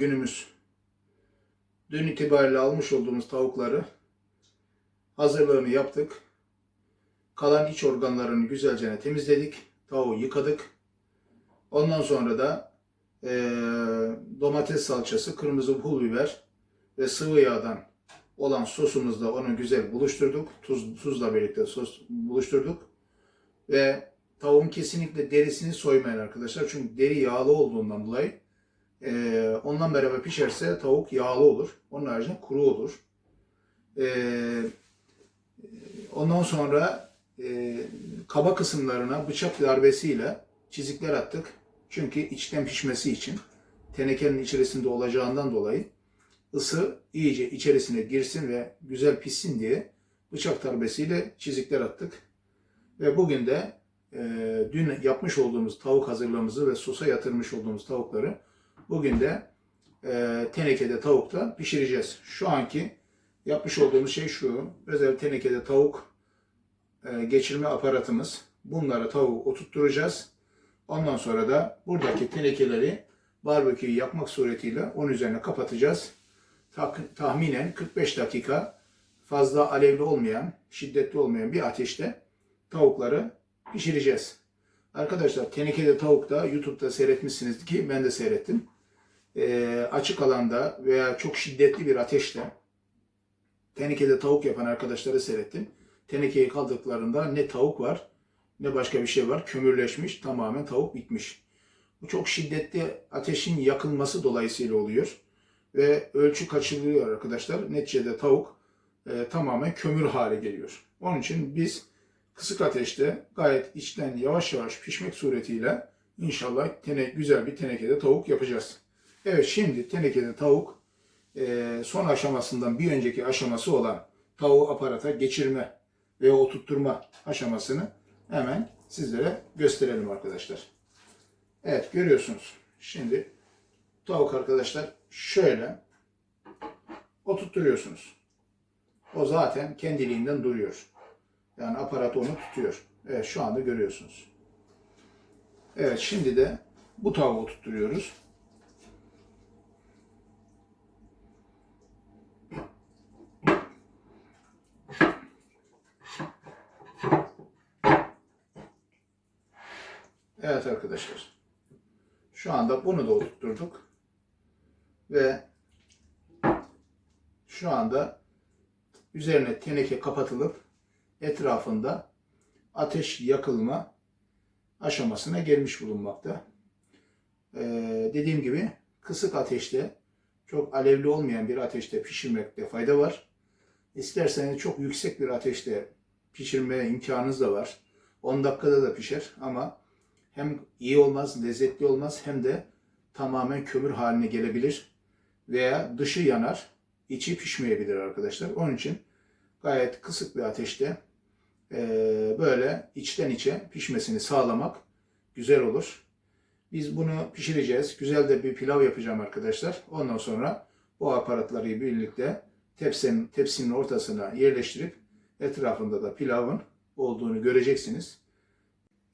günümüz. Dün itibariyle almış olduğumuz tavukları hazırlığını yaptık. Kalan iç organlarını güzelce temizledik. Tavuğu yıkadık. Ondan sonra da eee, domates salçası, kırmızı pul biber ve sıvı yağdan olan sosumuzla onu güzel buluşturduk. Tuz, tuzla birlikte sos buluşturduk. Ve tavuğun kesinlikle derisini soymayın arkadaşlar. Çünkü deri yağlı olduğundan dolayı ee, ondan beraber pişerse tavuk yağlı olur. Onun haricinde kuru olur. Ee, ondan sonra e, kaba kısımlarına bıçak darbesiyle çizikler attık. Çünkü içten pişmesi için tenekenin içerisinde olacağından dolayı ısı iyice içerisine girsin ve güzel pişsin diye bıçak darbesiyle çizikler attık. Ve bugün de e, dün yapmış olduğumuz tavuk hazırlığımızı ve sosa yatırmış olduğumuz tavukları bugün de e, tenekede tavukta pişireceğiz. Şu anki yapmış olduğumuz şey şu. Özel tenekede tavuk e, geçirme aparatımız. Bunlara tavuğu oturtturacağız. Ondan sonra da buradaki tenekeleri barbeküyü yapmak suretiyle onun üzerine kapatacağız. Tahminen 45 dakika fazla alevli olmayan, şiddetli olmayan bir ateşte tavukları pişireceğiz. Arkadaşlar tenekede tavuk da YouTube'da seyretmişsiniz ki ben de seyrettim. Ee, açık alanda veya çok şiddetli bir ateşte tenekede tavuk yapan arkadaşları seyrettim. Tenekeyi kaldırdıklarında ne tavuk var ne başka bir şey var. Kömürleşmiş tamamen tavuk bitmiş. Bu çok şiddetli ateşin yakılması dolayısıyla oluyor. Ve ölçü kaçırılıyor arkadaşlar. Neticede tavuk e, tamamen kömür hale geliyor. Onun için biz kısık ateşte gayet içten yavaş yavaş pişmek suretiyle inşallah tene, güzel bir tenekede tavuk yapacağız. Evet şimdi tenekede tavuk e, son aşamasından bir önceki aşaması olan tavuğu aparata geçirme ve oturtturma aşamasını hemen sizlere gösterelim arkadaşlar. Evet görüyorsunuz. Şimdi tavuk arkadaşlar şöyle oturtturuyorsunuz. O zaten kendiliğinden duruyor. Yani aparat onu tutuyor. Evet şu anda görüyorsunuz. Evet şimdi de bu tavuğu tutturuyoruz. Evet arkadaşlar. Şu anda bunu da oturtturduk. Ve şu anda üzerine teneke kapatılıp etrafında ateş yakılma aşamasına gelmiş bulunmakta. Ee, dediğim gibi kısık ateşte çok alevli olmayan bir ateşte pişirmekte fayda var. İsterseniz çok yüksek bir ateşte pişirme imkanınız da var. 10 dakikada da pişer ama hem iyi olmaz, lezzetli olmaz hem de tamamen kömür haline gelebilir veya dışı yanar, içi pişmeyebilir arkadaşlar. Onun için gayet kısık bir ateşte eee, böyle içten içe pişmesini sağlamak güzel olur. Biz bunu pişireceğiz. Güzel de bir pilav yapacağım arkadaşlar. Ondan sonra bu aparatları birlikte tepsinin, tepsinin ortasına yerleştirip etrafında da pilavın olduğunu göreceksiniz.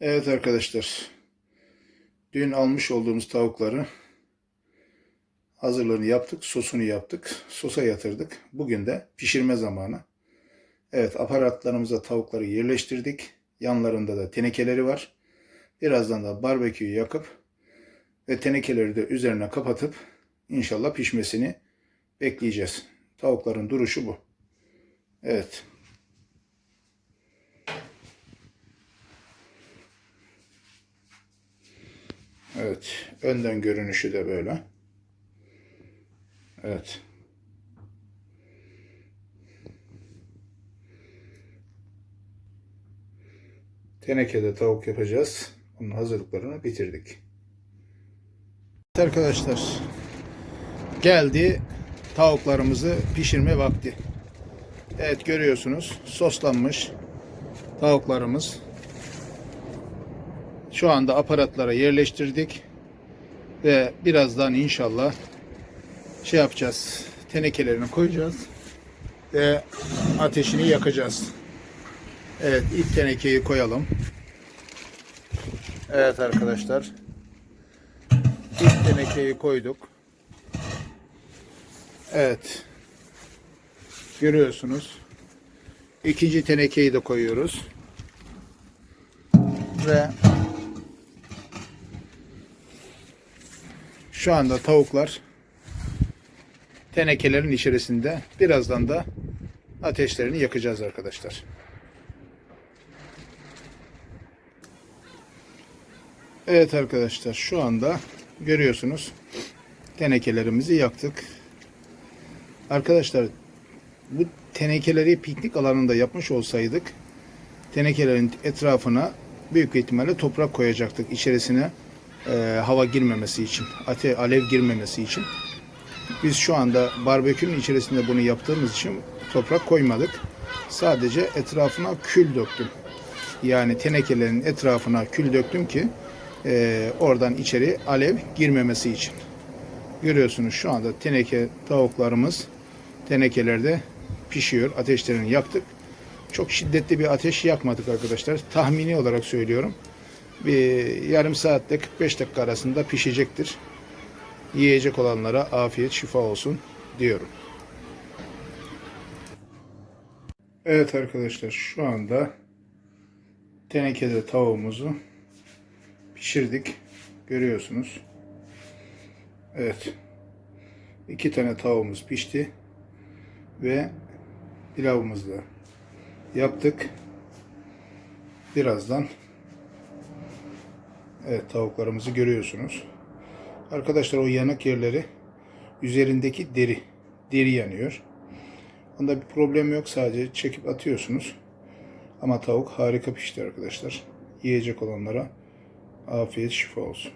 Evet arkadaşlar. Dün almış olduğumuz tavukları hazırlığını yaptık. Sosunu yaptık. Sosa yatırdık. Bugün de pişirme zamanı. Evet aparatlarımıza tavukları yerleştirdik. Yanlarında da tenekeleri var. Birazdan da barbeküyü yakıp ve tenekeleri de üzerine kapatıp inşallah pişmesini bekleyeceğiz. Tavukların duruşu bu. Evet. Evet. Önden görünüşü de böyle. Evet. Tenekede tavuk yapacağız. Onun hazırlıklarını bitirdik. Evet arkadaşlar. Geldi tavuklarımızı pişirme vakti. Evet görüyorsunuz soslanmış tavuklarımız. Şu anda aparatlara yerleştirdik ve birazdan inşallah şey yapacağız. Tenekelerini koyacağız ve ateşini yakacağız. Evet ilk tenekeyi koyalım. Evet arkadaşlar. İlk tenekeyi koyduk. Evet. Görüyorsunuz. İkinci tenekeyi de koyuyoruz. Ve şu anda tavuklar tenekelerin içerisinde. Birazdan da ateşlerini yakacağız arkadaşlar. Evet arkadaşlar şu anda görüyorsunuz tenekelerimizi yaktık. Arkadaşlar bu tenekeleri piknik alanında yapmış olsaydık tenekelerin etrafına büyük ihtimalle toprak koyacaktık içerisine e, hava girmemesi için, ate alev girmemesi için. Biz şu anda barbekünün içerisinde bunu yaptığımız için toprak koymadık. Sadece etrafına kül döktüm. Yani tenekelerin etrafına kül döktüm ki e, oradan içeri alev girmemesi için. Görüyorsunuz şu anda teneke tavuklarımız tenekelerde pişiyor. Ateşlerini yaktık. Çok şiddetli bir ateş yakmadık arkadaşlar. Tahmini olarak söylüyorum. Bir yarım saatte 45 dakika arasında pişecektir. Yiyecek olanlara afiyet şifa olsun diyorum. Evet arkadaşlar şu anda tenekede tavuğumuzu pişirdik. Görüyorsunuz. Evet. iki tane tavuğumuz pişti. Ve pilavımızı da yaptık. Birazdan Evet tavuklarımızı görüyorsunuz. Arkadaşlar o yanık yerleri üzerindeki deri. Deri yanıyor. Onda bir problem yok. Sadece çekip atıyorsunuz. Ama tavuk harika pişti arkadaşlar. Yiyecek olanlara afiyet şifa olsun.